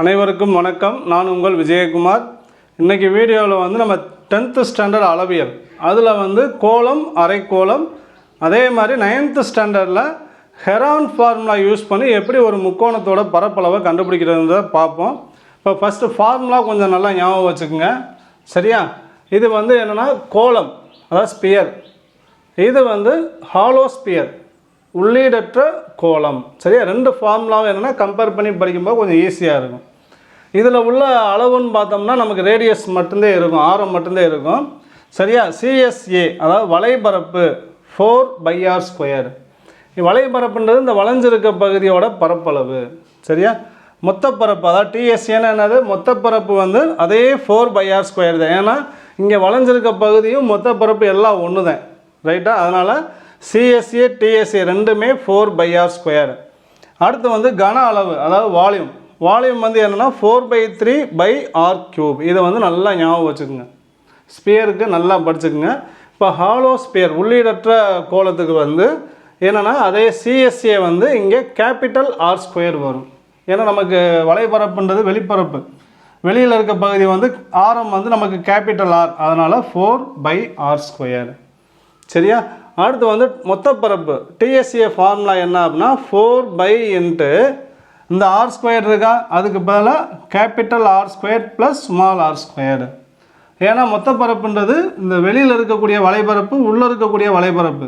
அனைவருக்கும் வணக்கம். நான் உங்கள் விஜயகுமார். இன்றைக்கி வீடியோவில் வந்து நம்ம டென்த்து ஸ்டாண்டர்ட் அளவியல். அதில் வந்து கோலம் அரைக்கோளம் அதே மாதிரி நைன்த்து ஸ்டாண்டர்டில் ஹெரான் ஃபார்முலா யூஸ் பண்ணி எப்படி ஒரு முக்கோணத்தோட பரப்பளவை கண்டுபிடிக்கிறத பார்ப்போம். இப்போ ஃபஸ்ட்டு ஃபார்முலா கொஞ்சம் நல்லா ஞாபகம் வச்சுக்கோங்க. சரியா? இது வந்து என்னென்னா கோலம் அதாவது ஸ்பியர் இது வந்து ஹாலோ ஸ்பியர் உள்ளீடற்ற கோலம் சரியா? ரெண்டு ஃபார்முலாவும் என்னென்னா கம்பேர் பண்ணி படிக்கும்போது கொஞ்சம் ஈஸியாக இருக்கும். இதில் உள்ள அளவுன்னு பார்த்தோம்னா நமக்கு ரேடியஸ் மட்டும்தான் இருக்கும் ஆரம் மட்டும்தான் இருக்கும். சரியா? சிஎஸ்ஏ அதாவது வலைபரப்பு ஃபோர் பை ஆர் ஸ்கொயர் வலைபரப்புன்றது இந்த வளைஞ்சிருக்க பகுதியோட பரப்பளவு. சரியா? மொத்த பரப்பு அதாவது டிஎஸ்ஏன்னு என்னது? மொத்த பரப்பு வந்து அதே ஃபோர் பை ஆர் ஸ்கொயர் தான். ஏன்னா இங்கே வளைஞ்சிருக்க பகுதியும் மொத்த பரப்பு எல்லாம் ஒன்று தான் ரைட்டாக அதனால் சிஎஸ்ஏ டிஎஸ்ஏ ரெண்டுமே ஃபோர் பை ஆர் ஸ்கொயர் அடுத்து வந்து கன அளவு அதாவது வால்யூம் வால்யூம் வந்து என்னென்னா four by three pi r cube இதை வந்து நல்லா ஞாபகம் வச்சுக்கோங்க. ஸ்பியருக்கு நல்லா படிச்சுக்குங்க. இப்போ ஹாலோ ஸ்பியர் உள்ளீடற்ற கோலத்துக்கு வந்து என்னென்னா அதே சிஎஸ்ஏ வந்து இங்கே கேபிட்டல் ஆர் ஸ்கொயர் வரும். ஏன்னா நமக்கு வலைபரப்புன்றது வெளிப்பரப்பு. வெளியில் இருக்க பகுதி வந்து ஆரம் வந்து நமக்கு கேபிட்டல் ஆர் அதனால் ஃபோர் பை ஆர் ஸ்கொயர் சரியா? அடுத்து வந்து மொத்த பரப்பு டிஎஸ்சிஏ ஃபார்முலா என்ன அப்படின்னா ஃபோர் பை இன்ட்டு இந்த ஆர் ஸ்கொயர் இருக்கா? அதுக்கு பதிலாக capital r square plus small r square ஏன்னா மொத்த பரப்புன்றது இந்த வெளியில் இருக்கக்கூடிய வலைபரப்பு உள்ளே இருக்கக்கூடிய வலைபரப்பு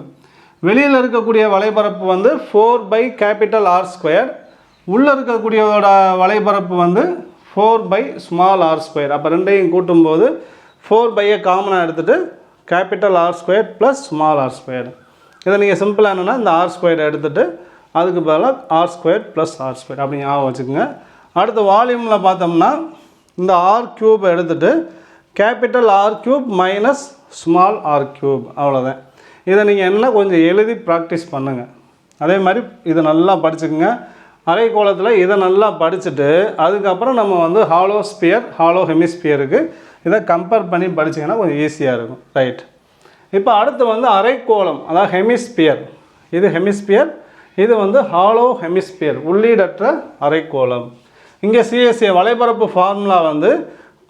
வெளியில் இருக்கக்கூடிய வலைபரப்பு வந்து four pi capital r square உள்ளே இருக்கக்கூடியதோட வலைபரப்பு வந்து four pi small r square அப்போ ரெண்டையும் கூட்டும்போது ஃபோர் பையை காமனாக எடுத்துகிட்டு capital r square plus small r square இதை நீங்கள் சிம்பிளாக என்னென்னா இந்த ஆர் ஸ்கொயர் எடுத்துகிட்டு அதுக்கு பதிலாக r square plus r square அப்படி ஞாபகம் வச்சுக்கோங்க. அடுத்து வால்யூமில் பார்த்தோம்னா இந்த ஆர் க்யூப் எடுத்துகிட்டு capital r cube minus small r cube அவ்வளோதான் இதை நீங்கள் என்ன கொஞ்சம் எழுதி ப்ராக்டிஸ் பண்ணுங்கள் அதே மாதிரி இதை நல்லா படிச்சுக்கோங்க. அரை கோலத்தில் இதை நல்லா படிச்சுட்டு அதுக்கப்புறம் நம்ம வந்து ஹாலோ ஸ்பியர் ஹாலோ ஹெமிஸ்பியருக்கு இதை கம்பேர் பண்ணி படிச்சிங்கன்னா கொஞ்சம் ஈஸியாக இருக்கும். ரைட் இப்போ அடுத்து வந்து அரைக்கோளம் அதாவது ஹெமிஸ்பியர் இது ஹெமிஸ்பியர் இது வந்து ஹாலோ ஹெமிஸ்பியர் உள்ளீடற்ற அரைக்கோளம். இங்கே சிஎஸ்ஏ வலைபரப்பு ஃபார்முலா வந்து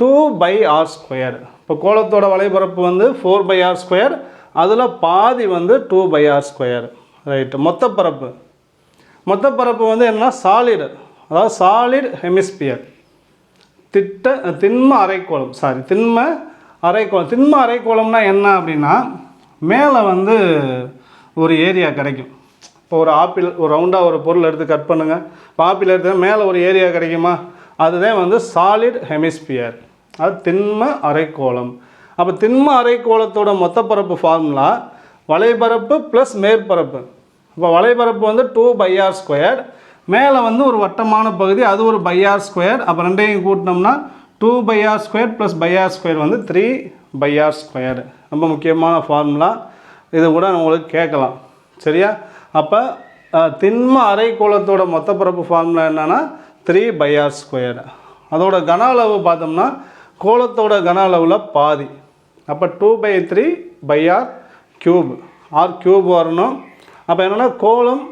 டூ பை ஆர் ஸ்கொயர் இப்போ கோலத்தோட வலைபரப்பு வந்து ஃபோர் பை ஆர் ஸ்கொயர் அதில் பாதி வந்து two pi r square right மொத்த பரப்பு மொத்த பரப்பு வந்து என்னன்னா சாலிடு அதாவது சாலிட் ஹெமிஸ்பியர் திட்ட திண்ம அரைக்கோளம். சாரி திண்ம அரைக்கோளம். திண்ம அரைக்கோளம்னா என்ன அப்படின்னா மேலே வந்து ஒரு ஏரியா கிடைக்கும். இப்போ ஒரு ஆப்பிள் ஒரு ரவுண்டாக ஒரு பொருள் எடுத்து கட் பண்ணுங்கள் இப்போ ஆப்பிள் எடுத்து மேலே ஒரு ஏரியா கிடைக்குமா? அதுதான் வந்து சாலிட் ஹெமிஸ்பியர் அது திண்ம அரைக்கோளம். அப்போ திண்ம அரைக்கோளத்தோட மொத்த பரப்பு ஃபார்முலா வலைபரப்பு ப்ளஸ் மேற்பரப்பு. இப்போ வலைபரப்பு வந்து டூ பை ஆர் ஸ்கொயர் மேலே வந்து ஒரு வட்டமான பகுதி அது ஒரு பையார் ஸ்கொயர் அப்போ ரெண்டையும் கூட்டினோம்னா two pi r square plus pi r square வந்து த்ரீ பை ஆர் ஸ்கொயர் ரொம்ப முக்கியமான ஃபார்முலா இது கூட உங்களுக்கு கேட்கலாம். சரியா? அப்போ திண்ம அரைக்கோளத்தோட மொத்த பரப்பு ஃபார்முலா என்னென்னா த்ரீ பை ஆர் ஸ்கொயர் அதோட கன அளவு பார்த்தோம்னா கோலத்தோட கன அளவில் பாதி. அப்போ two by three pi r cube r cube வரணும். அப்போ என்னென்னா கோலம்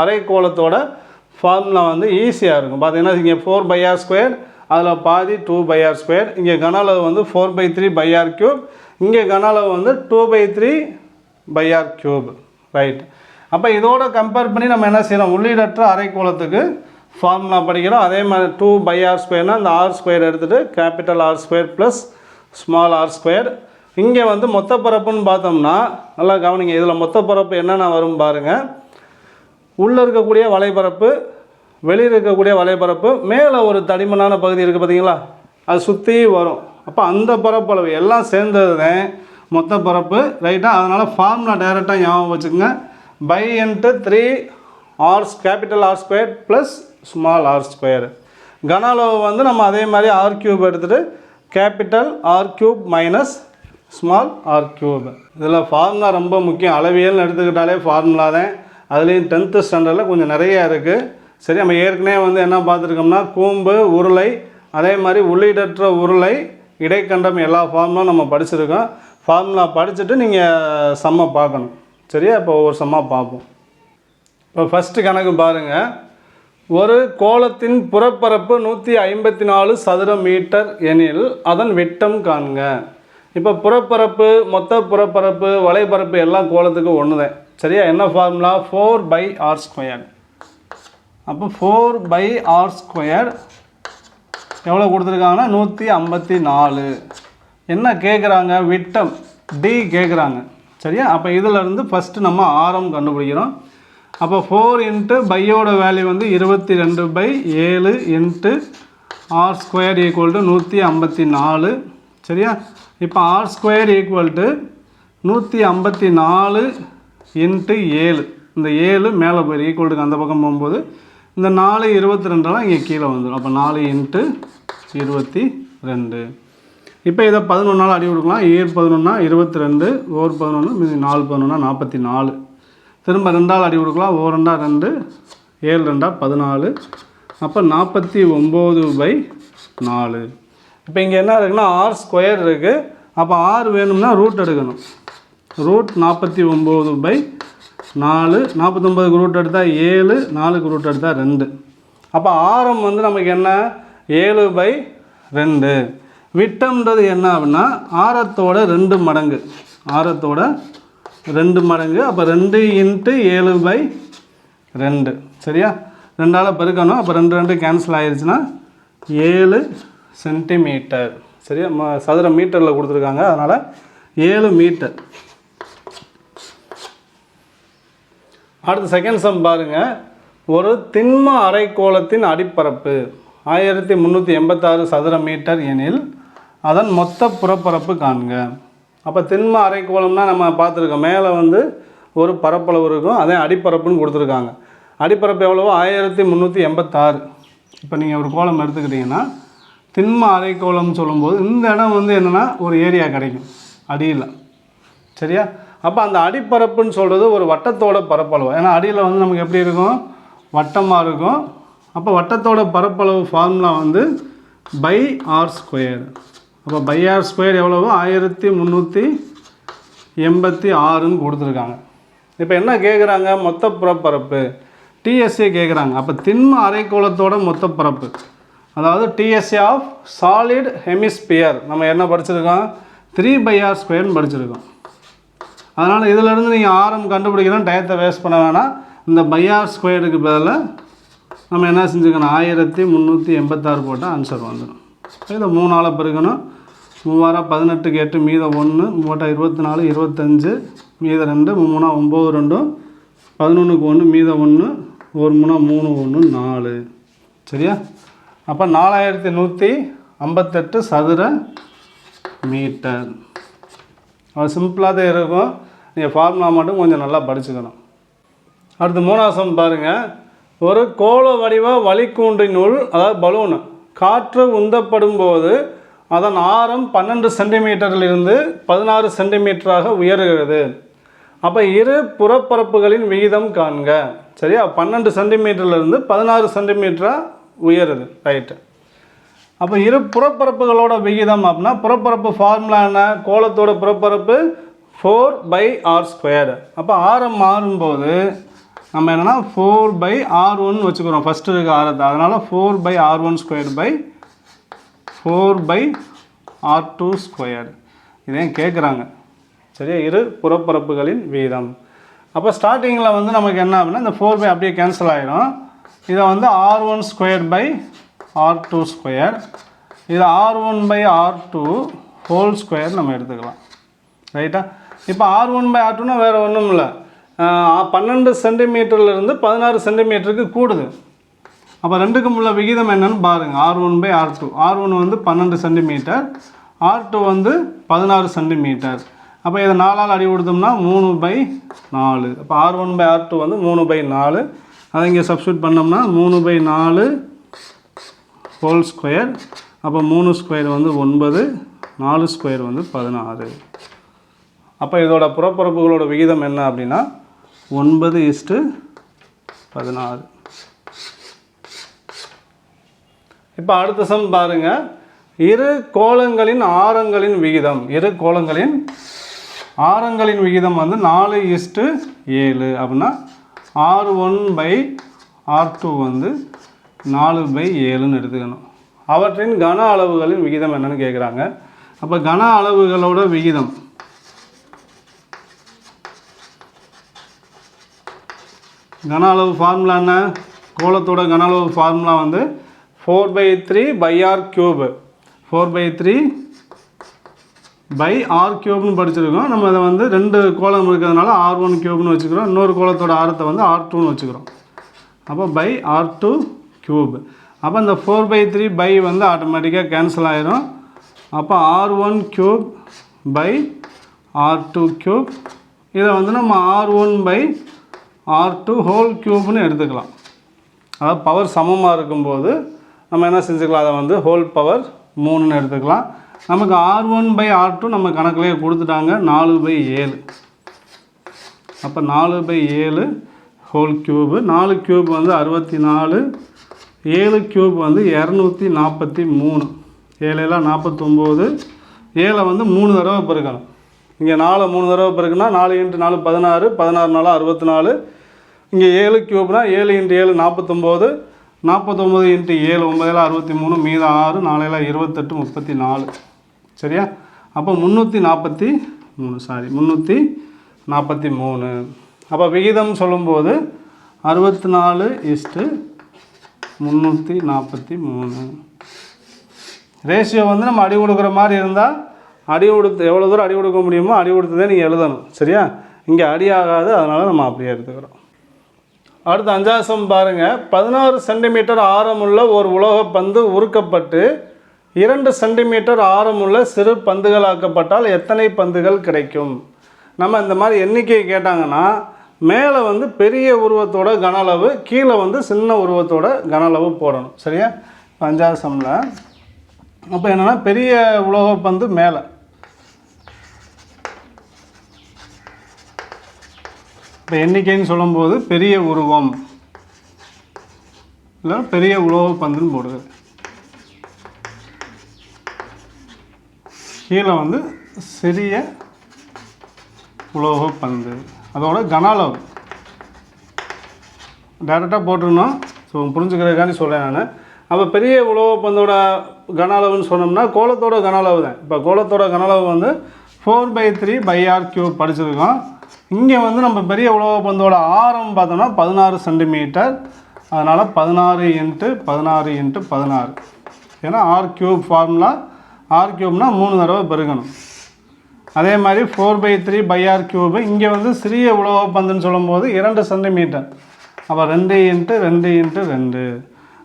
அரை கோலத்தோட ஃபார்முலா வந்து ஈஸியாக இருக்கும். பார்த்தீங்கன்னா இங்கே ஃபோர் பை ஆர் ஸ்கொயர் அதில் பாதி டூ பை ஆர் ஸ்கொயர் இங்கே கன அளவு வந்து four by three pi r cube இங்கே கன அளவு வந்து two by three pi r cube right அப்போ இதோட கம்பேர் பண்ணி நம்ம என்ன செய்யணும் உள்ளீடற்ற அரைக்கோளத்துக்கு ஃபார்முலா படிக்கிறோம். அதே மாதிரி டூ பை ஆர் ஸ்கொயர்னால் அந்த ஆர் ஸ்கொயர் எடுத்துகிட்டு capital r square plus small r square இங்கே வந்து மொத்த பரப்புன்னு பார்த்தோம்னா நல்லா கவனிங்க இதில் மொத்த பரப்பு என்னென்ன வரும் பாருங்கள் உள்ளே இருக்கக்கூடிய வலைபரப்பு வெளியில் இருக்கக்கூடிய வலைபரப்பு மேலே ஒரு தடிமனான பகுதி இருக்குது பார்த்தீங்களா அது சுற்றி வரும். அப்போ அந்த பரப்பளவு எல்லாம் சேர்ந்தது தான் மொத்த பரப்பு ரைட்டாக அதனால் ஃபார்முலா டைரெக்டாக ஞாபகம் வச்சுக்கோங்க. Pi into three r's capital r square plus small r square கன அளவு வந்து நம்ம அதே மாதிரி ஆர் கியூப் எடுத்துகிட்டு capital r cube minus small r cube இதில் ஃபார்முலா ரொம்ப முக்கியம். அளவியல்னு எடுத்துக்கிட்டாலே ஃபார்முலா தான். அதுலேயும் டென்த்து ஸ்டாண்டர்டில் கொஞ்சம் நிறைய இருக்குது சரி நம்ம ஏற்கனவே வந்து என்ன பார்த்துருக்கோம்னா கூம்பு உருளை அதே மாதிரி உள்ளீடற்ற உருளை இடைக்கண்டம் எல்லா ஃபார்முலாம் நம்ம படிச்சிருக்கோம். ஃபார்முலா படிச்சுட்டு நீங்கள் செம்ம பார்க்கணும். சரியா? இப்போ ஒவ்வொரு செம்மாக பார்ப்போம். இப்போ ஃபஸ்ட்டு கணக்கு பாருங்கள் ஒரு கோலத்தின் புறப்பரப்பு நூற்றி ஐம்பத்தி நாலு சதுர மீட்டர் எனில் அதன் விட்டம் காண்க. இப்போ புறப்பரப்பு மொத்த புறப்பரப்பு வலைப்பரப்பு எல்லாம் கோலத்துக்கு ஒன்று தான் சரியா? என்ன formula four pi r square அப்போ ஃபோர் பை ஆர் ஸ்கொயர் எவ்வளோ கொடுத்துருக்காங்கன்னா? நூற்றி ஐம்பத்தி நாலு. என்ன கேட்குறாங்க விட்டம். டி கேட்குறாங்க சரியா? அப்போ இதிலேருந்து ஃபஸ்ட்டு நம்ம ஆரம் கண்டுபிடிக்கிறோம். அப்போ ஃபோர் இன்ட்டு பையோட வேல்யூ வந்து இருபத்தி ரெண்டு பை ஏழு into r square equal to நூற்றி ஐம்பத்தி நாலு. சரியா? இப்போ ஆர் ஸ்கொயர் ஈக்குவல் டு நூற்றி ஐம்பத்தி நாலு இன்ட்டு ஏழு. இந்த ஏழு மேலே போய் ஈக்குவல்ட்டுக்கு அந்த பக்கம் போகும்போது இந்த நாலு இருபத்தி ரெண்டெல்லாம் இங்கே கீழே வந்துடும் அப்போ நாலு இன்ட்டு இருபத்தி ரெண்டு இப்போ இதை பதினொன்றால் அடி கொடுக்கலாம். ஏழு பதினொன்னா இருபத்தி ரெண்டு ஓர் பதினொன்று மீதி நாலு பதினொன்னா நாற்பத்தி நாலு திரும்ப ரெண்டால் அடி கொடுக்கலாம். ஓ ரெண்டா ரெண்டு ஏழு ரெண்டா பதினாலு. அப்போ நாற்பத்தி ஒம்பது பை நாலு. இப்போ இங்கே என்ன இருக்குன்னா ஆர் ஸ்கொயர் இருக்குது அப்போ ஆறு வேணும்னா ரூட் எடுக்கணும். ரூட் நாற்பத்தி ஒம்பது பை நாலு நாற்பத்தொம்பதுக்கு ரூட் எடுத்தால் ஏழு நாலுக்கு ரூட் எடுத்தால் ரெண்டு. அப்போ ஆரம் வந்து நமக்கு என்ன? ஏழு பை ரெண்டு. விட்டம்ன்றது என்ன அப்படின்னா ஆரத்தோட ரெண்டு மடங்கு. ஆரத்தோட ரெண்டு மடங்கு. அப்போ ரெண்டு இன்ட்டு ஏழு பை ரெண்டு. சரியா? ரெண்டால் பெருக்கணும். அப்போ ரெண்டு ரெண்டு கேன்சல் ஆயிடுச்சுன்னா ஏழு சென்டிமீட்டர் சரியா? ம சதுர மீட்டரில் கொடுத்துருக்காங்க. அதனால் ஏழு மீட்டர் அடுத்த செகண்ட் சம் பாருங்கள் ஒரு திண்ம அரைக்கோளத்தின் அடிப்பரப்பு ஆயிரத்தி முந்நூற்றி எண்பத்தாறு சதுர மீட்டர் எனில் அதன் மொத்த புறப்பரப்பு காண்க. அப்போ திண்ம அரைக்கோளம்னா நம்ம பார்த்துருக்கோம். மேலே வந்து ஒரு பரப்பளவு இருக்கும். அதே அடிப்பரப்புன்னு கொடுத்துருக்காங்க. அடிப்பரப்பு எவ்வளவோ? ஆயிரத்தி முந்நூற்றி எண்பத்தாறு. இப்போ நீங்கள் ஒரு கோலம் எடுத்துக்கிட்டிங்கன்னா திண்ம அரைக்கோளம்னு சொல்லும்போது இந்த இடம் வந்து என்னென்னா ஒரு ஏரியா கிடைக்கும். அடியில். சரியா? அப்போ அந்த அடிப்பரப்புன்னு சொல்கிறது ஒரு வட்டத்தோட பரப்பளவு. ஏன்னா அடியில் வந்து நமக்கு எப்படி இருக்கும்? வட்டமாக இருக்கும். அப்போ வட்டத்தோட பரப்பளவு ஃபார்முலா வந்து பை ஆர் ஸ்கொயர் அப்போ பை ஆர் ஸ்கொயர் எவ்வளவோ? ஆயிரத்தி முந்நூற்றி எண்பத்தி ஆறுன்னு கொடுத்துருக்காங்க. இப்போ என்ன கேட்குறாங்க மொத்த புறப்பரப்பு. டிஎஸ்ஏ கேட்குறாங்க அப்போ திண்ம அரைக்கோளத்தோட மொத்த பரப்பு. அதாவது டிஎஸ்ஏ ஆஃப் சாலிட் ஹெமிஸ்பியர் நம்ம என்ன படிச்சிருக்கோம்? த்ரீ பை ஆர் ஸ்கொயர்னு படிச்சிருக்கோம். அதனால் இதிலேருந்து நீங்கள் ஆரம் கண்டுபிடிக்கணும் டயத்தை வேஸ்ட் பண்ண வேணாம். இந்த பையார் ஸ்கொயருக்கு பதிலாக நம்ம என்ன செஞ்சுக்கணும்? ஆயிரத்தி முந்நூற்றி எண்பத்தாறு போட்டால் ஆன்சர் வந்துடும் இதை மூணால் பெருக்கணும். மூவாயிரம் பதினெட்டுக்கு எட்டு மீதம் ஒன்று போட்டால் இருபத்தி நாலு இருபத்தஞ்சு மீதம் ரெண்டு மூணா ஒம்பது ரெண்டும் பதினொன்றுக்கு ஒன்று மீதம் ஒன்று ஒரு மூணா மூணு ஒன்று நாலு. சரியா? அப்போ நாலாயிரத்தி நூற்றி ஐம்பத்தெட்டு சதுர மீட்டர். அது சிம்பிளாக தான் இருக்கும். நீங்கள் ஃபார்முலா மட்டும் கொஞ்சம் நல்லா படிச்சுக்கணும். அடுத்து மூணாவது பாருங்கள் ஒரு கோள வடிவ வழிக்கூண்டினுள் அதாவது பலூன் காற்று உந்தப்படும் போது அதன் ஆரம் பன்னெண்டு சென்டிமீட்டரிலிருந்து பதினாறு சென்டிமீட்டராக உயருகிறது. அப்போ இரு புறப்பரப்புகளின் விகிதம் காண்க. சரியா? பன்னெண்டு சென்டிமீட்டர்லேருந்து பதினாறு சென்டிமீட்டராக உயருது. ரைட்டு அப்போ இரு புறப்பரப்புகளோட விகிதம் அப்படின்னா புறப்பரப்பு ஃபார்முலா என்ன? கோலத்தோட புறப்பரப்பு ஃபோர் பை ஆர் ஸ்கொயர் அப்போ ஆரம் மாறும்போது நம்ம என்னென்னா ஃபோர் பை ஆர் ஒன் வச்சுக்கிறோம். ஃபஸ்ட்டு இருக்க ஆரத்தை அதனால் four pi r one square by four pi r two square இதையும் கேட்குறாங்க சரியா? இரு புறப்பரப்புகளின் வீதம். அப்போ ஸ்டார்டிங்கில் வந்து நமக்கு என்ன அப்படின்னா இந்த ஃபோர் பை அப்படியே கேன்சல் ஆகிடும் இதை வந்து r one square by r two square இது r one by r two whole square நம்ம எடுத்துக்கலாம். ரைட்டா இப்போ ஆர் ஒன் பை ஆர் டூனா வேறு ஒன்றும் இல்லை பன்னெண்டு சென்டிமீட்டர்லேருந்து பதினாறு சென்டிமீட்டருக்கு கூடுது. அப்போ ரெண்டுக்கும் உள்ள விகிதம் என்னன்னு பாருங்கள் r one by r two r one வந்து பன்னெண்டு சென்டிமீட்டர். ஆர் டூ வந்து பதினாறு சென்டிமீட்டர். அப்போ இதை நாலால் அடி கொடுத்தோம்னா மூணு பை நாலு. அப்போ r one by r two வந்து மூணு பை நாலு. அதை இங்கே சப்ஸ்டியூட் பண்ணோம்னா மூணு பை நாலு ஹோல் ஸ்கொயர் அப்போ மூணு ஸ்கொயர் வந்து ஒன்பது நாலு ஸ்கொயர் வந்து பதினாறு. அப்போ இதோட புறப்பரப்புகளோட விகிதம் என்ன அப்படின்னா ஒன்பது இஸ்ட்டு பதினாறு. இப்போ அடுத்த சம் பாருங்க. இரு கோலங்களின் ஆரங்களின் விகிதம் இரு கோலங்களின் ஆரங்களின் விகிதம் வந்து நாலு இஸ்ட்டு ஏழு அப்படின்னா r one by r two வந்து நாலு பை ஏழுன்னு எடுத்துக்கணும். அவற்றின் கன அளவுகளின் விகிதம் என்னன்னு கேட்குறாங்க அப்போ கன அளவுகளோட விகிதம் கன அளவு ஃபார்முலா என்ன? கோலத்தோட கன அளவு ஃபார்முலா வந்து four by three pi r cube four by three pi r கியூப்னு படிச்சிருக்கோம். நம்ம அதை வந்து ரெண்டு கோலம் இருக்கிறதுனால ஆர் ஒன் கியூப்னு வச்சுக்கிறோம். இன்னொரு கோலத்தோட ஆரத்தை வந்து ஆர் டூன்னு வச்சுக்கிறோம். அப்போ பை ஆர் டூ கியூப் அப்போ இந்த ஃபோர் பை த்ரீ பை வந்து ஆட்டோமேட்டிக்காக கேன்சல் ஆயிரும். அப்போ r one cube by r two cube இதை வந்து நம்ம r one by r two whole க்யூப்னு எடுத்துக்கலாம். அதாவது பவர் சமமாக இருக்கும்போது நம்ம என்ன செஞ்சுக்கலாம்? அதை வந்து ஹோல் பவர் மூணுன்னு எடுத்துக்கலாம். நமக்கு r one by r two நம்ம கணக்குலேயே கொடுத்துட்டாங்க. நாலு பை ஏழு. அப்போ நாலு பை ஏழு ஹோல் க்யூபு நாலு க்யூப் வந்து அறுபத்தி நாலு ஏழு க்யூப் வந்து இரநூத்தி நாற்பத்தி மூணு. ஏழெல்லாம் நாற்பத்தொம்போது. ஏழை வந்து மூணு தடவை பெருக்கணும். இங்கே நாலு மூணு தடவை பெருக்குன்னா நாலு இன்ட்டு நாலு பதினாறு. பதினாறு நாலு அறுபத்தி நாலு இங்கே ஏழு க்யூப்னா ஏழு இன்ட்டு ஏழு நாற்பத்தொம்போது நாற்பத்தொம்போது இன்ட்டு ஏழு ஒம்பதில் அறுபத்தி மூணு மீதம் ஆறு நாலையில் இருபத்தெட்டு முப்பத்தி நாலு. சரியா? அப்போ முந்நூற்றி நாற்பத்தி மூணு சாரி முந்நூற்றி நாற்பத்தி மூணு அப்போ விகிதம் சொல்லும்போது அறுபத்தி நாலு இஸ்ட்டு முந்நூற்றி நாற்பத்தி மூணு ரேஷியோ வந்து நம்ம அடி கொடுக்குற மாதிரி இருந்தால் அடி கொடுத்து எவ்வளோ தூரம் அடி கொடுக்க முடியுமோ அடி கொடுத்ததே நீங்கள் எழுதணும். சரியா? இங்கே அடி ஆகாது அதனால் நம்ம அப்படியே எடுத்துக்கிறோம். அடுத்து அஞ்சாசம் பாருங்கள் பதினாறு சென்டிமீட்டர் ஆரமுள்ள ஒரு உலக பந்து உருக்கப்பட்டு இரண்டு சென்டிமீட்டர் ஆரமுள்ள சிறு பந்துகளாக்கப்பட்டால் எத்தனை பந்துகள் கிடைக்கும்? நம்ம இந்த மாதிரி எண்ணிக்கை கேட்டாங்கன்னா மேலே வந்து பெரிய உருவத்தோட கன அளவு கீழே வந்து சின்ன உருவத்தோட கன அளவு போடணும். சரியா? பஞ்சாசமில் அப்போ என்னென்னா பெரிய உலோக பந்து மேலே. இப்போ எண்ணிக்கைன்னு சொல்லும்போது பெரிய உருவம். இல்லை பெரிய உலோக பந்துன்னு போடுது. கீழே வந்து சிறிய உலோக பந்து. அதோட கன அளவு. டேரெக்டாக போட்டிருந்தோம். ஸோ புரிஞ்சுக்கிறதுக்காண்டி சொல்கிறேன் நான். அப்போ பெரிய உலோக பந்தோட கன அளவுன்னு சொன்னோம்னா கோலத்தோட கன அளவு தான். இப்போ கோலத்தோட கன அளவு வந்து four by three pi r cube படிச்சிருக்கோம். இங்கே வந்து நம்ம பெரிய உலக பந்தோட ஆரம் பார்த்தோம்னா பதினாறு சென்டிமீட்டர். அதனால் பதினாறு இன்ட்டு பதினாறு இன்ட்டு பதினாறு. ஏன்னா ஆர் கியூப் ஃபார்முலா ஆர் கியூப்னால் மூணு தடவை பெருகணும். அதே மாதிரி four by three pi r cube இங்கே வந்து சிறிய உலக பந்துன்னு சொல்லும்போது இரண்டு சென்டிமீட்டர். அப்போ ரெண்டு இன்ட்டு ரெண்டு இன்ட்டு ரெண்டு.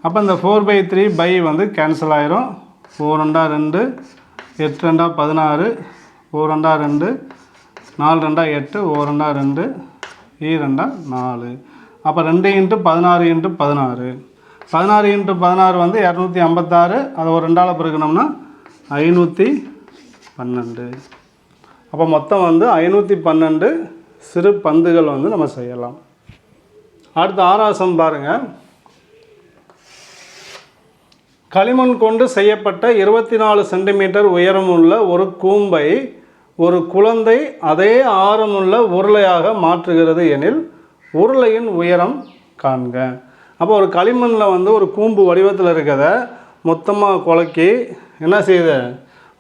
அப்போ இந்த ஃபோர் பை த்ரீ பை வந்து கேன்சல் ஆயிரும். ஃபோர் ரெண்டா ரெண்டு எட்டு ரெண்டா பதினாறு ஃபோர் ரெண்டா ரெண்டு நாலு ரெண்டா எட்டு ஓ ரெண்டா ரெண்டு ஈ ரெண்டா நாலு. அப்போ ரெண்டு இன்ட்டு பதினாறு இன்ட்டு பதினாறு. பதினாறு இன்ட்டு பதினாறு வந்து இரநூத்தி ஐம்பத்தாறு. அதை ஒரு ரெண்டால் பிறகுனோம்னா ஐநூற்றி பன்னெண்டு. அப்போ மொத்தம் வந்து ஐநூற்றி பன்னெண்டு சிறு பந்துகள் வந்து நம்ம செய்யலாம். அடுத்து ஆராசம் பாருங்கள் களிமண் கொண்டு செய்யப்பட்ட இருபத்தி நாலு சென்டிமீட்டர் உயரமுள்ள ஒரு கூம்பை ஒரு குழந்தை அதே ஆரமுள்ள உருளையாக மாற்றுகிறது எனில் உருளையின் உயரம் காண்க. அப்போ ஒரு களிமண்ணில் வந்து ஒரு கூம்பு வடிவத்தில் இருக்கிறத மொத்தமாக குலக்கி என்ன செய்யுது?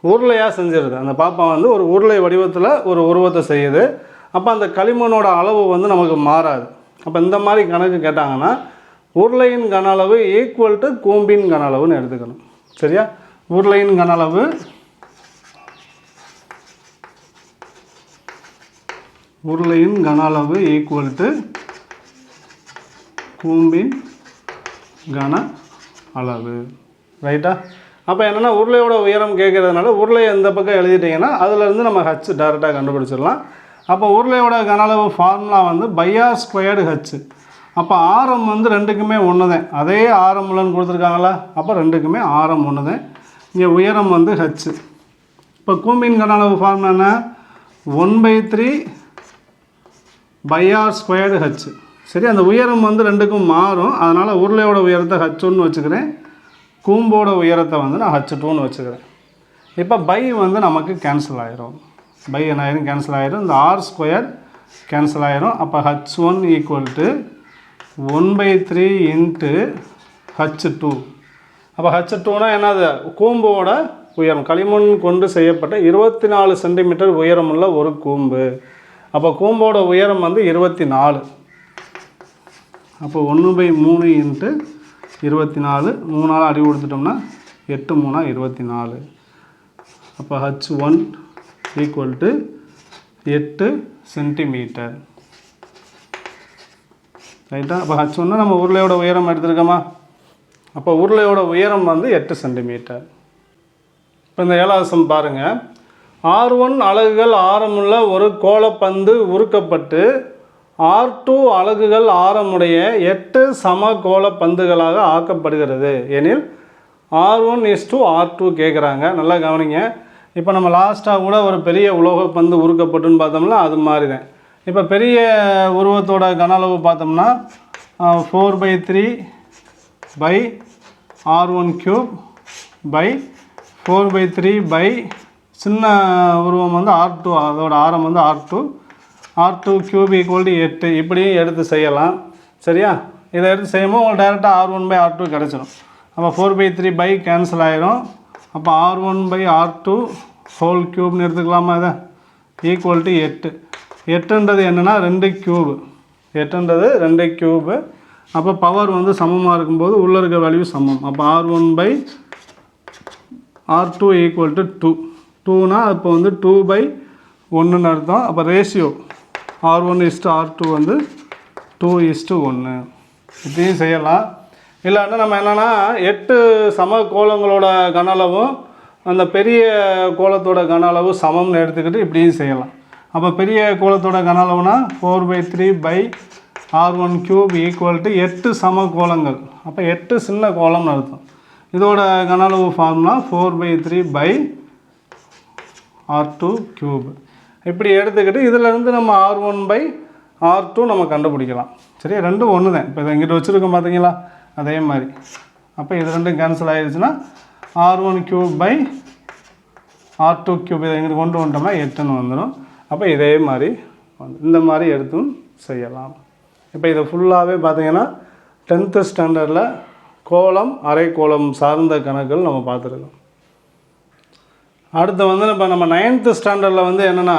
உருளையாக செஞ்சிருது. அந்த பாப்பா வந்து ஒரு உருளை வடிவத்தில் ஒரு உருவத்தை செய்யுது. அப்போ அந்த களிமண்ணோட அளவு வந்து நமக்கு மாறாது. அப்போ இந்த மாதிரி கணக்கு கேட்டாங்கன்னா உருளையின் கன அளவு ஈக்குவல் டு கூம்பின் கன அளவுன்னு எடுத்துக்கணும். சரியா? உருளையின் கன அளவு உருளையின் கன அளவு ஈக்குவல் டு கூம்பின் கன அளவு. ரைட்டா அப்போ என்னென்னா உருளையோட உயரம் கேட்குறதுனால உருளையை எந்த பக்கம் எழுதிட்டிங்கன்னா அதுலேருந்து நம்ம ஹச் டேரெக்டாக கண்டுபிடிச்சிடலாம். அப்போ உருளையோட கன அளவு ஃபார்முலா வந்து பையார் ஸ்கொயர்டு ஹச்சு அப்போ ஆரம் வந்து ரெண்டுக்குமே ஒன்று தான் அதே ஆரம் உள்ளன்னு கொடுத்துருக்காங்களா அப்போ ரெண்டுக்குமே ஆரம் ஒன்று தான் இங்கே உயரம் வந்து ஹச்சு இப்போ கூம்பின் கன அளவு ஃபார்முலா என்ன? One by three pi r squared h சரி அந்த உயரம் வந்து ரெண்டுக்கும் மாறும். அதனால் உருளையோட உயரத்தை ஹச் ஒன்று வச்சுக்கிறேன். கூம்போட உயரத்தை வந்து நான் ஹச் டூன்னு வச்சுக்கிறேன். இப்போ பை வந்து நமக்கு கேன்சல் ஆயிரும். பை என்ன ஆயிரும்? கேன்சல் ஆயிரும். இந்த ஆர் ஸ்கொயர் கேன்சல் ஆயிரும். அப்போ h one equal to one by three into h two அப்போ ஹச் டூனா என்னது? கூம்போட உயரம். களிமண் கொண்டு செய்யப்பட்ட இருபத்தி நாலு சென்டிமீட்டர் உயரமுள்ள ஒரு கூம்பு. அப்போ கூம்போட உயரம் வந்து இருபத்தி நாலு அப்போ ஒன்று பை மூணு இன்ட்டு இருபத்தி நாலு மூணால் அடி கொடுத்துட்டோம்னா எட்டு மூணா இருபத்தி நாலு அப்போ ஹச் ஒன் ஈக்குவல் டு எட்டு சென்டிமீட்டர் ரைட்டா அப்போ ஹச் ஒன்று நம்ம உருளையோட உயரம் எடுத்துருக்கோமா? அப்போ உருளையோட உயரம் வந்து எட்டு சென்டிமீட்டர் இப்போ இந்த ஏழாவது சம் பாருங்கள் ஆர் ஒன் அலகுகள் ஆரமுள்ள ஒரு கோளப்பந்து உருக்கப்பட்டு ஆர் டூ அலகுகள் ஆரமுடைய எட்டு சம கோளப்பந்துகளாக ஆக்கப்படுகிறது. எனில் r one is to r two கேட்குறாங்க நல்லா கவனிங்க. இப்போ நம்ம லாஸ்ட்டாக கூட ஒரு பெரிய உலோக பந்து உருக்கப்பட்டுன்னு பார்த்தோம்னா அது மாதிரி தான் இப்போ பெரிய உருவத்தோட கன அளவு பார்த்தோம்னா four by three pi r one cube by four by three pi சின்ன உருவம் வந்து ஆர் டூ அதோட ஆரம் வந்து r two r two cube equal to எட்டு இப்படியும் எடுத்து செய்யலாம். சரியா? இதை எடுத்து செய்யும்போது உங்களுக்கு டேரெக்டாக r one by r two கிடச்சிடும் அப்போ four by three pi cancel ஆயிரும். அப்போ r one by r two whole க்யூப்னு எடுத்துக்கலாமா இதை? ஈக்குவல் டு எட்டு எட்டுன்றது என்னென்னா ரெண்டு க்யூபு எட்டுன்றது ரெண்டு க்யூபு அப்போ பவர் வந்து சமமாக இருக்கும்போது உள்ளே இருக்க வேல்யூ சமம். அப்போ r one by r two equal to two டூனா இப்போ வந்து டூ பை ஒன்றுன்னு அர்த்தம். அப்போ ratio r one is to r two வந்து டூ இஸ்ட்டு ஒன்று இப்படியும் செய்யலாம். இல்லைன்னா நம்ம என்னென்னா எட்டு சம கோலங்களோட கன அளவும் அந்த பெரிய கோலத்தோட கன அளவு சமம்னு எடுத்துக்கிட்டு இப்படியும் செய்யலாம். அப்போ பெரிய கோலத்தோட கன அளவுனா four by three pi r one cube equal to எட்டு சம கோலங்கள் அப்போ எட்டு சின்ன கோலம்னு அர்த்தம். இதோட கன அளவு ஃபார்ம்னா four by three pi r two cube இப்படி எடுத்துக்கிட்டு இதிலேருந்து நம்ம r one by r two நம்ம கண்டுபிடிக்கலாம். சரியா? ரெண்டும் ஒன்று தான் இப்போ இதை இங்கிட்ட வச்சுருக்கோம் பார்த்தீங்களா அதே மாதிரி. அப்போ இது ரெண்டும் கேன்சல் ஆகிடுச்சுன்னா r one cube by r two cube இதை இங்கிட்டு கொண்டு வந்துட்டோம்னா எட்டுன்னு வந்துடும் அப்போ இதே மாதிரி வந்து இந்த மாதிரி எடுத்தும் செய்யலாம். இப்போ இதை ஃபுல்லாகவே பார்த்தீங்கன்னா டென்த்து ஸ்டாண்டர்டில் கோலம் அரை கோலம் சார்ந்த கணக்குகள் நம்ம பார்த்துருக்கோம். அடுத்து வந்து இப்போ நம்ம நைன்த்து ஸ்டாண்டர்டில் வந்து என்னென்னா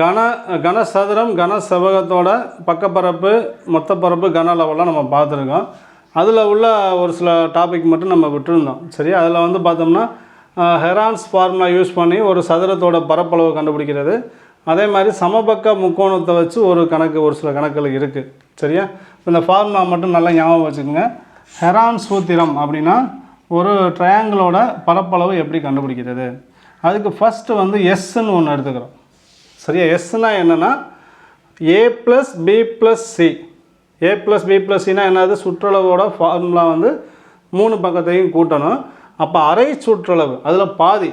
கன கனசதுரம் கன செவகத்தோட பக்கப்பரப்பு மொத்த பரப்பு கன அளவெல்லாம் நம்ம பார்த்துருக்கோம். அதில் உள்ள ஒரு சில டாபிக் மட்டும் நம்ம விட்டுருந்தோம். சரி அதில் வந்து பார்த்தோம்னா ஹெரான்ஸ் ஃபார்முலா யூஸ் பண்ணி ஒரு சதுரத்தோட பரப்பளவு கண்டுபிடிக்கிறது. அதே மாதிரி சமபக்க முக்கோணத்தை வச்சு ஒரு கணக்கு ஒரு சில கணக்குகள் இருக்குது சரியா? இந்த ஃபார்முலா மட்டும் நல்லா ஞாபகம் வச்சுக்கோங்க. ஹெரான் சூத்திரம் அப்படின்னா ஒரு ட்ரையாங்கிளோட பரப்பளவு எப்படி கண்டுபிடிக்கிறது? அதுக்கு ஃபஸ்ட்டு வந்து எஸ்ன்னு ஒன்று எடுத்துக்கிறோம். சரியா? எஸ்னா என்னென்னா a plus b plus c a plus b plus சினா என்னது? சுற்றளவோட ஃபார்முலா வந்து மூணு பக்கத்தையும் கூட்டணும். அப்போ அரை சுற்றளவு அதில் பாதி.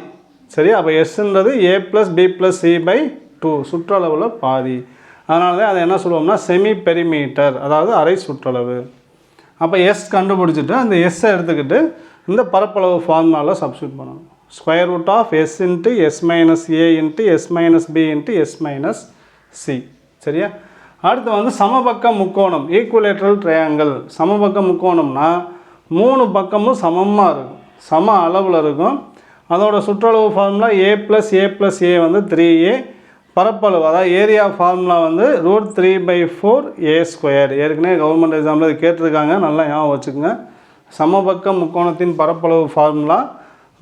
சரியா? அப்போ எஸ்ன்றது a plus b plus c by two சுற்றளவில் பாதி. அதனால தான் அதை என்ன சொல்லுவோம்னா செமி பெரிமீட்டர் அதாவது அரை சுற்றளவு. அப்போ எஸ் கண்டுபிடிச்சிட்டு அந்த எஸ்ஸை எடுத்துக்கிட்டு இந்த பரப்பளவு ஃபார்முலாவில் சப்ஸ்டியூட் பண்ணணும். Square root of s into s minus a into s minus b into s minus c சரியா? அடுத்து வந்து சமபக்க முக்கோணம் ஈக்குவலேட்ரல் ட்ரையாங்கிள் சமபக்க முக்கோணம்னா மூணு பக்கமும் சமமாக இருக்கும். சம அளவில் இருக்கும். அதோட சுற்றளவு formula a plus a plus a வந்து த்ரீ ஏ பரப்பளவு அதாவது ஏரியா ஃபார்முலா வந்து root three by four a square ஏற்கனவே கவர்மெண்ட் எக்ஸாமில் இது கேட்டிருக்காங்க. நல்லா ஞாபகம் வச்சுக்கோங்க. சமபக்க முக்கோணத்தின் பரப்பளவு formula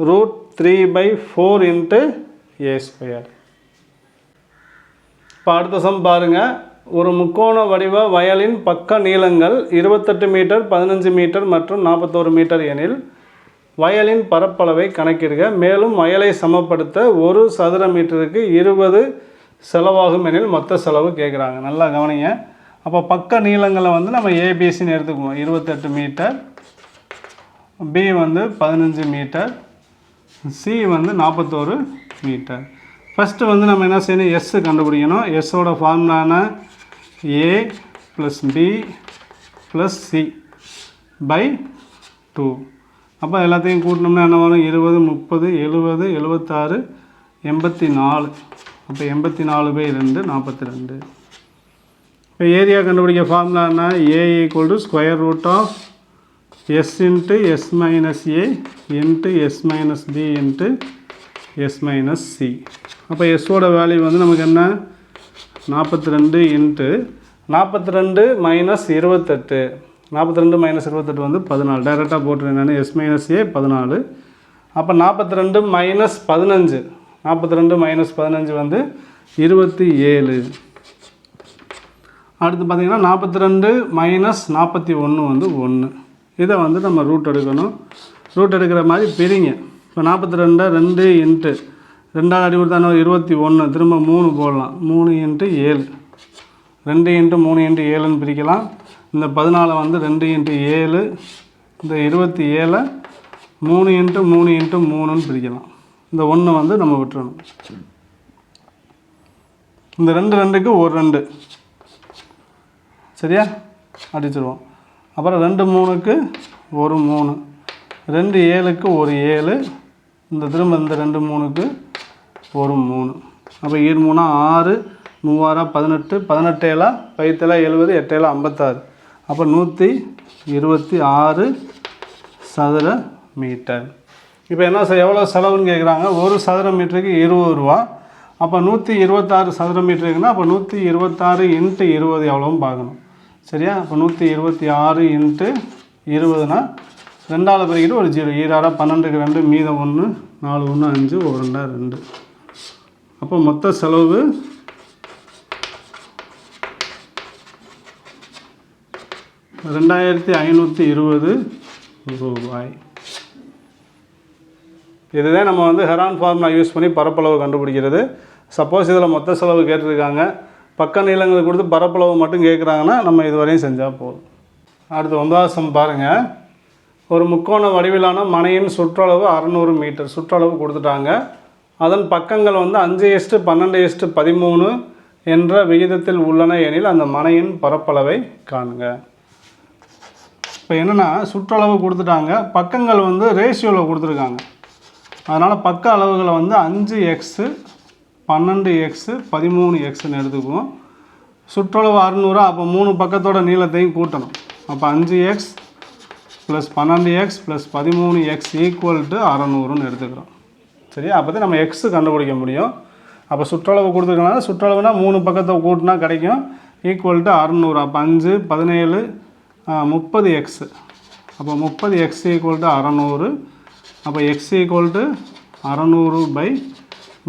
root three by four into a square இப்போ அடுத்த சம் பாருங்கள் ஒரு முக்கோண வடிவ வயலின் பக்க நீளங்கள் இருபத்தெட்டு மீட்டர் பதினஞ்சு மீட்டர் மற்றும் நாற்பத்தோரு மீட்டர் எனில் வயலின் பரப்பளவை கணக்கிடுக. மேலும் வயலை சமப்படுத்த ஒரு சதுர மீட்டருக்கு இருபது செலவாகும் எனில் மொத்த செலவு கேட்குறாங்க நல்லா கவனிங்க. அப்போ பக்க நீளங்களை வந்து நம்ம ஏபிசின்னு எடுத்துக்குவோம். இருபத்தெட்டு மீட்டர் பி வந்து பதினஞ்சு மீட்டர் சி வந்து நாற்பத்தோரு மீட்டர். ஃபஸ்ட்டு வந்து நம்ம என்ன செய்யணும்? எஸ் கண்டுபிடிக்கணும். எஸ்ஸோட ஃபார்முலான a plus b plus c by two அப்போ எல்லாத்தையும் கூட்டினோம்னா என்ன வரும்? இருபது முப்பது எழுபது எழுபத்தாறு எண்பத்தி நாலு அப்போ எண்பத்தி நாலு பை ரெண்டு நாற்பத்தி ரெண்டு இப்போ ஏரியா கண்டுபிடிக்க ஃபார்முலானா என்ன? A equal to square root of s into s minus a into s minus b into s minus c அப்போ எஸ்ஸோட வேல்யூ வந்து நமக்கு என்ன? நாற்பத்தி ரெண்டு இன்ட்டு நாற்பத்தி ரெண்டு மைனஸ் இருபத்தெட்டு. நாற்பத்தி ரெண்டு மைனஸ் இருபத்தெட்டு வந்து பதினாலு. டைரெக்டாக போட்டுருந்தேன் நான். எஸ் மைனஸ் ஏ பதினாலு. அப்போ நாற்பத்தி ரெண்டு மைனஸ் பதினஞ்சு. நாற்பத்தி ரெண்டு மைனஸ் பதினஞ்சு வந்து இருபத்தி ஏழு. அடுத்து பார்த்தீங்கன்னா நாற்பத்தி ரெண்டு மைனஸ் நாற்பத்தி ஒன்று வந்து ஒன்று இதை வந்து நம்ம ரூட் எடுக்கணும். ரூட் எடுக்கிற மாதிரி பிரிங்க. இப்போ நாற்பத்தி ரெண்டை ரெண்டு இன்ட்டு ரெண்டாவது அடி கொடுத்தானோ இருபத்தி ஒன்று திரும்ப மூணு போடலாம். மூணு இன்ட்டு ஏழு. ரெண்டு இன்ட்டு மூணு இன்ட்டு ஏழுன்னு பிரிக்கலாம். இந்த பதினாலை வந்து ரெண்டு இன்ட்டு ஏழு. இந்த இருபத்தி ஏழை மூணு இன்ட்டு மூணு இன்ட்டு மூணுன்னு பிரிக்கலாம். இந்த ஒன்று வந்து நம்ம விட்டுறணும். இந்த ரெண்டு ரெண்டுக்கு ஒரு ரெண்டு. சரியா? அடிச்சிருவோம். அப்புறம் ரெண்டு மூணுக்கு ஒரு மூணு. ரெண்டு ஏழுக்கு ஒரு ஏழு. இந்த திரும்ப இந்த ரெண்டு மூணுக்கு ஒரு மூணு. அப்போ ஈர் மூணா ஆறு மூவாரா பதினெட்டு பதினெட்டு ஏழா பைத்தேலா எழுபது எட்டேலா ஐம்பத்தாறு. அப்போ நூற்றி இருபத்தி ஆறு சதுர மீட்டர். இப்போ என்ன செ- எவ்வளோ செலவுன்னு கேட்குறாங்க ஒரு சதுர மீட்டருக்கு இருபது ரூபா. அப்போ நூற்றி இருபத்தாறு சதுர மீட்டருக்குன்னா அப்போ நூற்றி இருபத்தாறு இன்ட்டு இருபது எவ்வளோன்னு பார்க்கணும். சரியா? இப்போ நூற்றி இருபத்தி ஆறு இன்ட்டு இருபதுனா ரெண்டாவது பிரிக்கிட்டு ஒரு ஜீரோ. ஈராடா பன்னெண்டுக்கு ரெண்டு மீதம் ஒன்று நாலு ஒன்று அஞ்சு ஒரு ரெண்டா ரெண்டு. அப்போ மொத்த செலவு ரெண்டாயிரத்தி ஐநூற்றி இருபது ரூபாய். இதுதான் நம்ம வந்து ஹெரான் ஃபார்முலா யூஸ் பண்ணி பரப்பளவு கண்டுபிடிக்கிறது. சப்போஸ் இதில் மொத்த செலவு கேட்டிருக்காங்க. பக்க நீளங்கள் கொடுத்து பரப்பளவு மட்டும் கேட்குறாங்கன்னா நம்ம இதுவரையும் செஞ்சால் போதும். அடுத்து ஒன்பதாசம் பாருங்கள் ஒரு முக்கோண வடிவிலான மனையின் சுற்றளவு அறநூறு மீட்டர் சுற்றளவு கொடுத்துட்டாங்க. அதன் பக்கங்கள் வந்து அஞ்சு எஸ்ட்டு பன்னெண்டு எஸ்ட்டு பதிமூணு என்ற விகிதத்தில் உள்ளன எனில் அந்த மனையின் பரப்பளவை காணுங்க. இப்போ என்னென்னா சுற்றளவு கொடுத்துட்டாங்க. பக்கங்கள் வந்து ரேஷியோவில் கொடுத்துருக்காங்க. அதனால் பக்க அளவுகளை வந்து அஞ்சு எக்ஸு பன்னெண்டு எக்ஸு பதிமூணு எக்ஸ்ன்னு எடுத்துக்குவோம். சுற்றளவு அறுநூறு அப்போ மூணு பக்கத்தோட நீளத்தையும் கூட்டணும். அப்போ அஞ்சு எக்ஸ் ப்ளஸ் பன்னெண்டு எக்ஸ் ப்ளஸ் பதிமூணு எக்ஸ் ஈக்குவல் டு அறநூறுன்னு எடுத்துக்கிறோம். சரியா? அப்போ தான் நம்ம எக்ஸு கண்டுபிடிக்க முடியும். அப்போ சுற்றளவு கொடுத்துருக்கனால சுற்றளவுனா மூணு பக்கத்தை கூட்டினா கிடைக்கும். ஈக்குவல் டு அறநூறு அப்போ அஞ்சு பதினேழு முப்பது எக்ஸு அப்போ முப்பது எக்ஸ் ஈக்குவல் டு அறநூறு. அப்போ எக்ஸ் ஈக்குவல் டு அறநூறு பை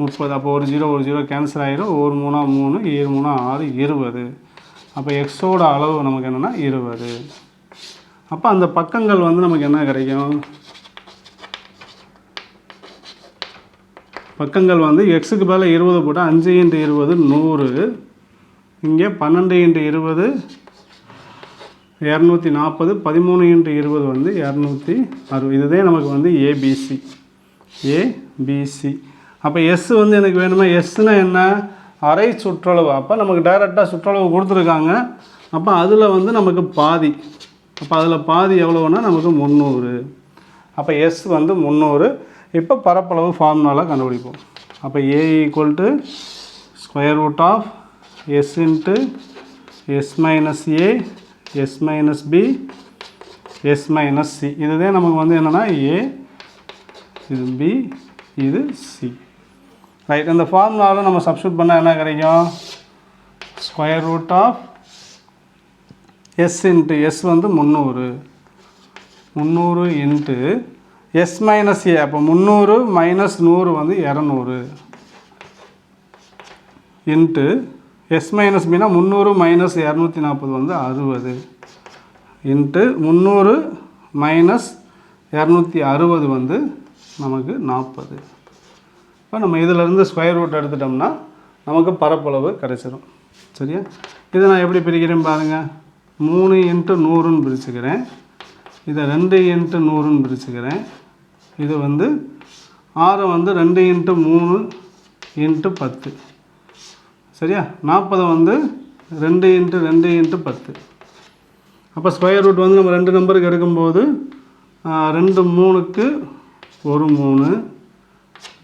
முப்பது அப்போ ஒரு ஜீரோ ஒரு ஜீரோ கேன்சல் ஆகிடும் ஒரு மூணா மூணு ஏழு மூணா ஆறு இருபது. அப்போ எக்ஸோட அளவு நமக்கு என்னென்னா இருபது. அப்போ அந்த பக்கங்கள் வந்து நமக்கு என்ன கிடைக்கும்? பக்கங்கள் வந்து எக்ஸுக்கு மேலே இருபது போட்டால் அஞ்சு இன்ட்டு இருபது நூறு. இங்கே பன்னெண்டு இன்ட்டு இருபது இரநூத்தி நாற்பது. பதிமூணு இன்ட்டு இருபது வந்து இரநூத்தி அறுபது. இதுதான் நமக்கு வந்து ஏபிசி ஏபிசி அப்போ எஸ் வந்து எனக்கு வேணுமா? எஸ்னா என்ன? அரை சுற்றளவு. அப்போ நமக்கு டைரெக்டாக சுற்றளவு கொடுத்துருக்காங்க. அப்போ அதில் வந்து நமக்கு பாதி. அப்போ அதில் பாதி எவ்வளோன்னா நமக்கு முந்நூறு. அப்போ எஸ் வந்து முந்நூறு. இப்போ பரப்பளவு ஃபார்முலாவில் கண்டுபிடிப்போம். அப்போ a equal to square root of s into s minus a s minus b s minus c இதுதான் நமக்கு வந்து என்னென்னா ஏ இது பி இது சி ரைட் இந்த ஃபார்முலாவில் நம்ம சப்ஸ்டியூட் பண்ணால் என்ன கிடைக்கும்? Square root of s into s வந்து முந்நூறு. முந்நூறு இன்ட்டு எஸ் மைனஸ் ஏ அப்போ முந்நூறு மைனஸ் நூறு வந்து இரநூறு. இன்ட்டு எஸ் மைனஸ் பின்னா முந்நூறு மைனஸ் இரநூத்தி நாற்பது வந்து அறுபது. இன்ட்டு முந்நூறு மைனஸ் இரநூத்தி அறுபது வந்து நமக்கு நாற்பது. இப்போ நம்ம இதிலேருந்து ஸ்கொயர் ரூட் எடுத்துட்டோம்னா நமக்கு பரப்பளவு கிடைச்சிரும். சரியா? இதை நான் எப்படி பிரிக்கிறேன் பாருங்கள் மூணு இன்ட்டு நூறுன்னு பிரிச்சுக்கிறேன். இதை ரெண்டு இன்ட்டு நூறுன்னு பிரிச்சுக்கிறேன். இது வந்து ஆறை வந்து ரெண்டு இன்ட்டு மூணு இன்ட்டு பத்து. சரியா? நாற்பதை வந்து ரெண்டு இன்ட்டு ரெண்டு இன்ட்டு பத்து. அப்போ ஸ்கொயர் ரூட் வந்து நம்ம ரெண்டு நம்பருக்கு எடுக்கும்போது ரெண்டு மூணுக்கு ஒரு மூணு.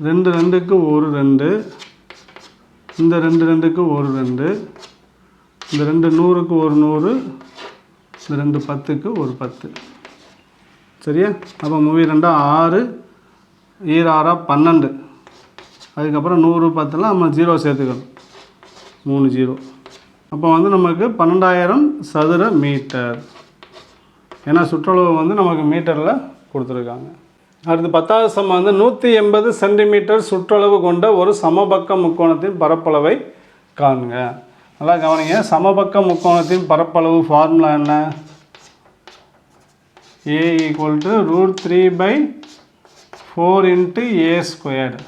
ரெண்டு ரெண்டுக்கு ஒரு ரெண்டு. இந்த ரெண்டு ரெண்டுக்கு ஒரு ரெண்டு. இந்த ரெண்டு நூறுக்கு ஒரு நூறு. இந்த ரெண்டு பத்துக்கு ஒரு பத்து. சரியா? அப்போ மூவி ரெண்டா ஆறு ஈராறா பன்னெண்டு. அதுக்கப்புறம் நூறு பத்தில் நம்ம ஜீரோ சேர்த்துக்கணும். மூணு ஜீரோ. அப்போ வந்து நமக்கு பன்னெண்டாயிரம் சதுர மீட்டர். ஏன்னா சுற்றளவு வந்து நமக்கு மீட்டரில் கொடுத்துருக்காங்க. அடுத்து பத்தாவது சமம் வந்து நூற்றி எண்பது சென்டிமீட்டர் சுற்றளவு கொண்ட ஒரு சமபக்க முக்கோணத்தின் பரப்பளவை காணுங்க. நல்லா கவனிங்க. சமபக்க முக்கோணத்தின் பரப்பளவு ஃபார்முலா என்ன? A equal to root three by four into a squared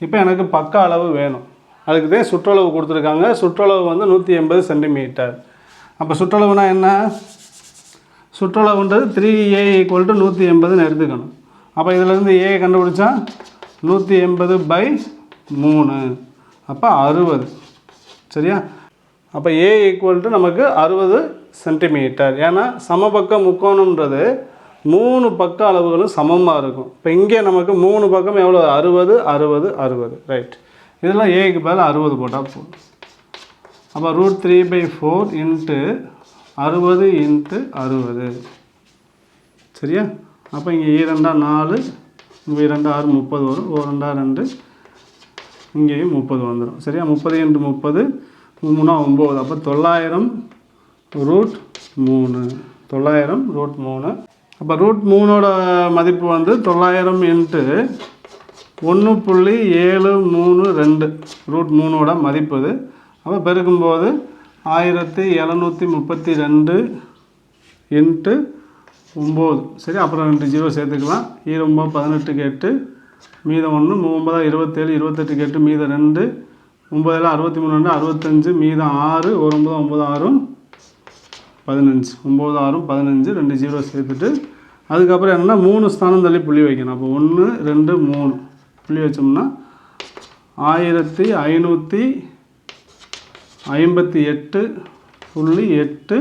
இப்போ எனக்கு பக்க அளவு வேணும். அதுக்கு தான் சுற்றளவு கொடுத்துருக்காங்க. சுற்றளவு வந்து நூற்றி எண்பது சென்டிமீட்டர். அப்போ சுற்றளவுனா என்ன? சுற்றளவுன்றது த்ரீ ஏ ஈக்குவல் டு நூற்றி எண்பதுன்னு எடுத்துக்கணும். அப்போ இதிலேருந்து ஏ கண்டுபிடிச்சா நூற்றி எண்பது பை மூணு. அப்போ அறுபது. சரியா? அப்போ ஏ ஈக்குவல் டு நமக்கு அறுபது சென்டிமீட்டர் ஏன்னா சமபக்க முக்கோணம்ன்றது மூணு பக்க அளவுகளும் சமமாக இருக்கும். இப்போ இங்கே நமக்கு மூணு பக்கம் எவ்வளோ அறுபது அறுபது அறுபது. ரைட் இதெல்லாம் ஏக்கு பதில் அறுபது போட்டால் போதும். அப்போ root three by four into அறுபது இன்ட்டு அறுபது. சரியா? அப்போ இங்கே இரண்டா நாலு இங்கே இரண்டா ஆறு முப்பது வரும். ஓ ரெண்டா ரெண்டு இங்கேயும் முப்பது வந்துடும் சரியா? முப்பது இன்ட்டு முப்பது மூணா ஒம்பது. அப்போ தொள்ளாயிரம் ரூட் மூணு. தொள்ளாயிரம் ரூட் மூணு. அப்போ ரூட் மூணோட மதிப்பு வந்து தொள்ளாயிரம் இன்ட்டு ஒன்று புள்ளி ஏழு மூணு ரெண்டு. ரூட் மூணோட மதிப்பு இது. அப்போ பெருக்கும்போது ஆயிரத்தி எழுநூற்றி முப்பத்தி ரெண்டு இன்ட்டு ஒம்பது. சரி அப்புறம் ரெண்டு ஜீரோ சேர்த்துக்கலாம். ஈரொம்பது பதினெட்டுக்கு எட்டு மீதம் ஒன்று ஒம்பதா இருபத்தேழு இருபத்தெட்டுக்கு எட்டு மீதம் ரெண்டு ஒம்பதில் அறுபத்தி மூணு ரெண்டு அறுபத்தஞ்சு மீதம் ஆறு ஒரு ஒம்பது ஒம்பது ஆறும் பதினஞ்சு. ஒம்பது ஆறும் பதினஞ்சு ரெண்டு ஜீரோ சேர்த்துட்டு அதுக்கப்புறம் என்னென்னா மூணு ஸ்தானம் தள்ளி புள்ளி வைக்கணும். அப்போ ஒன்று ரெண்டு மூணு. புள்ளி வச்சோம்னா ஆயிரத்தி ஐநூற்றி ஐம்பத்தி எட்டு புள்ளி எட்டு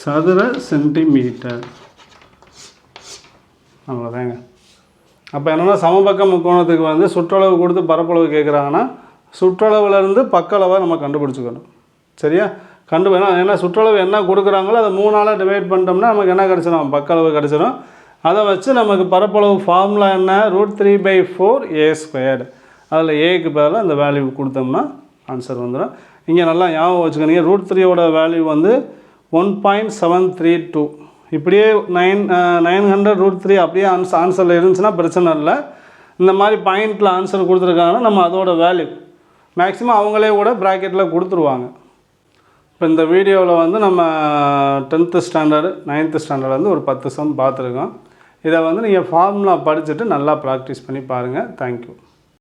சதுர சென்டிமீட்டர். அவ்வளோதாங்க அப்போ என்னென்னா சமபக்க முக்கோணத்துக்கு வந்து சுற்றளவு கொடுத்து பரப்பளவு கேட்குறாங்கன்னா சுற்றளவுலேருந்து பக்களவை நம்ம கண்டுபிடிச்சிக்கணும். சரியா? கண்டு ஏன்னா ஏன்னா சுற்றளவு என்ன கொடுக்குறாங்களோ அதை மூணால் டிவைட் பண்ணிட்டோம்னா நமக்கு என்ன கிடச்சிடும் பக்களவு கிடச்சிடும் அதை வச்சு நமக்கு பரப்பளவு ஃபார்முலா என்ன? Root three by four a squared அதில் ஏக்கு பேரில் அந்த வேல்யூ கொடுத்தோம்னா ஆன்சர் வந்துடும் இங்கே நல்லா ஞாபகம் வச்சுக்கோங்க. ரூட் த்ரீயோட வேல்யூ வந்து one point seven three two இப்படியே nine nine hundred root three அப்படியே ஆன்ஸ் ஆன்சரில் இருந்துச்சுன்னா பிரச்சனை இல்லை. இந்த மாதிரி பாயிண்டில் ஆன்சர் கொடுத்துருக்காங்கன்னா நம்ம அதோட வேல்யூ மேக்ஸிமம் அவங்களே கூட ப்ராக்கெட்டில் கொடுத்துருவாங்க. இப்போ இந்த வீடியோவில் வந்து நம்ம டென்த்து ஸ்டாண்டர்டு நைன்த்து ஸ்டாண்டர்ட் வந்து ஒரு பத்து சம் பார்த்துருக்கோம். இதை வந்து நீங்கள் ஃபார்முலா படிச்சுட்டு நல்லா ப்ராக்டிஸ் பண்ணி பாருங்கள் தேங்க்யூ